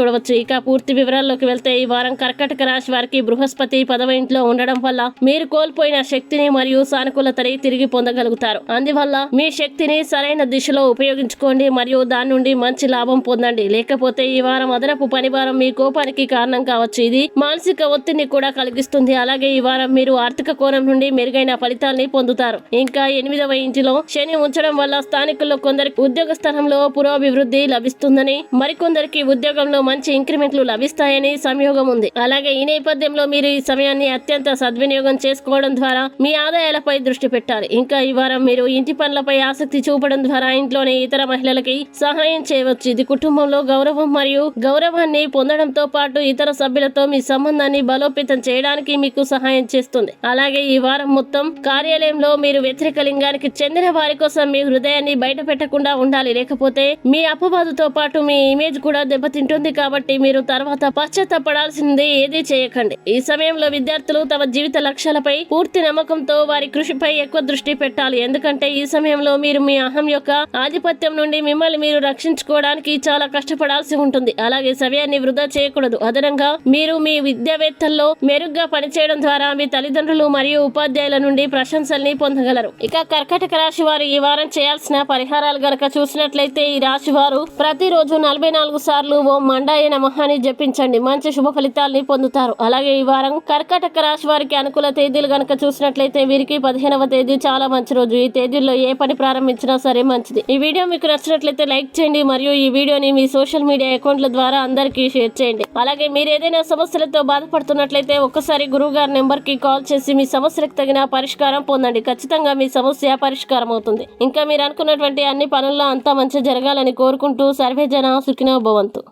చూడవచ్చు. ఇక పూర్తి వివరాల్లోకి వెళ్తే ఈ వారం కర్కటక రాశి వారికి బృహస్పతి పదవ ఇంట్లో ఉండడం వల్ల మీరు కోల్పోయిన శక్తిని మరియు సానుకూలతని తిరిగి పొందగలుగుతారు. అందువల్ల మీ శక్తిని సరైన దిశలో ఉపయోగించుకోండి మరియు దాని నుండి మంచి లాభం పొందండి. లేకపోతే ఈ వారం అదనపు పనివారం మీ కోపానికి కారణం కావచ్చు. ఇది మానసిక ఒత్తిడిని కూడా కలిగిస్తుంది. అలాగే ఈ వారం మీరు ఆర్థిక కోణం నుండి మెరుగైన ఫలితాల్ని పొందుతారు. ఇంకా ఎనిమిదవ ఇంటిలో శని ఉంచడం వల్ల స్థానికుల్లో కొందరికి ఉద్యోగ స్థలంలో పురోభివృద్ధి లభిస్తుందని మరికొందరికి ఉద్యోగంలో మంచి ఇంక్రిమెంట్లు లభిస్తాయని సంయోగం ఉంది. అలాగే ఈ నేపథ్యంలో మీరు ఈ సమయాన్ని అత్యంత సద్వినియోగం చేసుకోవడం ద్వారా మీ ఆదాయాలపై దృష్టి పెట్టాలి. ఇంకా ఈ వారం మీరు ఇంటి పనులపై ఆసక్తి చూపడం ద్వారా ఇంట్లోని ఇతర మహిళలకి సహాయం చేయవచ్చు. ఇది కుటుంబంలో గౌరవం మరియు గౌరవాన్ని పొందడంతో పాటు ఇతర సభ్యులతో మీ సంబంధాన్ని బలోపేతం చేయడానికి మీకు సహాయం చేస్తుంది. అలాగే ఈ వారం మొత్తం కార్యాలయంలో మీరు వ్యతిరేక లింగానికి చెందిన వారి కోసం మీ హృదయాన్ని బయట పెట్టకుండా ఉండాలి. లేకపోతే మీ అపవాదుతో పాటు మీ ఇమేజ్ కూడా దెబ్బతింటుంది కాబట్టి మీరు తర్వాత పశ్చాత్తపడాల్సింది ఏదీ చేయకండి. ఈ సమయంలో విద్యార్థులు తమ జీవిత లక్ష్యాలపై పూర్తి నమ్మకంతో వారి కృషిపై ఎక్కువ దృష్టి పెట్టాలి. ఎందుకంటే ఈ సమయంలో మీరు మీ అహం యొక్క ఆధిపత్యం నుండి మిమ్మల్ని మీరు రక్షించుకోవడానికి చాలా కష్టపడాల్సి ఉంటుంది. అలాగే సమయాన్ని వృధా చేయకూడదు. అదనంగా మీరు మీ విద్యావేత్తల్లో మెరుగ్గా పనిచేయడం ద్వారా మీ తల్లిదండ్రులు మరియు ఉపాధ్యాయుల నుండి ప్రశంసల్ని పొందగలరు. ఇక కర్కటక రాశి వారు ఈ వారం చేయాల్సిన పరిహారాలు గనక చూసినట్లయితే ఈ రాశి వారు ప్రతిరోజు నలభై నాలుగు సార్లు ఓం మండాయ నమహాని జపించండి. మంచి శుభ ఫలితాల్ని పొందుతారు. అలాగే ఈ వారం కర్కాటక రాశి వారికి అనుకూల తేదీలు గనక చూసినట్లయితే వీరికి పదిహేనవ తేదీ చాలా మంచి రోజు. ఈ తేదీల్లో ఏ పని ప్రారంభించినా సరే మంచిది. ఈ వీడియో మీకు నచ్చినట్లయితే లైక్ చేయండి. మరియు ఈ వీడియోని మీ సోషల్ మీడియా అకౌంట్ల ద్వారా అందరికీ షేర్ చేయండి. అలాగే మీరు ఏదైనా సమస్యలతో బాధపడుతున్నట్లయితే ఒక్కసారి గురువు గారి నెంబర్కి కాల్ చేసి మీ సమస్యలకు తగిన పరిష్కారం పొందండి. ఖచ్చితంగా మీ సమస్య పరిష్కారం అవుతుంది. ఇంకా మీరు అనుకున్నటువంటి అన్ని పనుల్లో అంతా మంచి జరగాలని కోరుకుంటూ సర్వే జన సుఖినో భవంతు.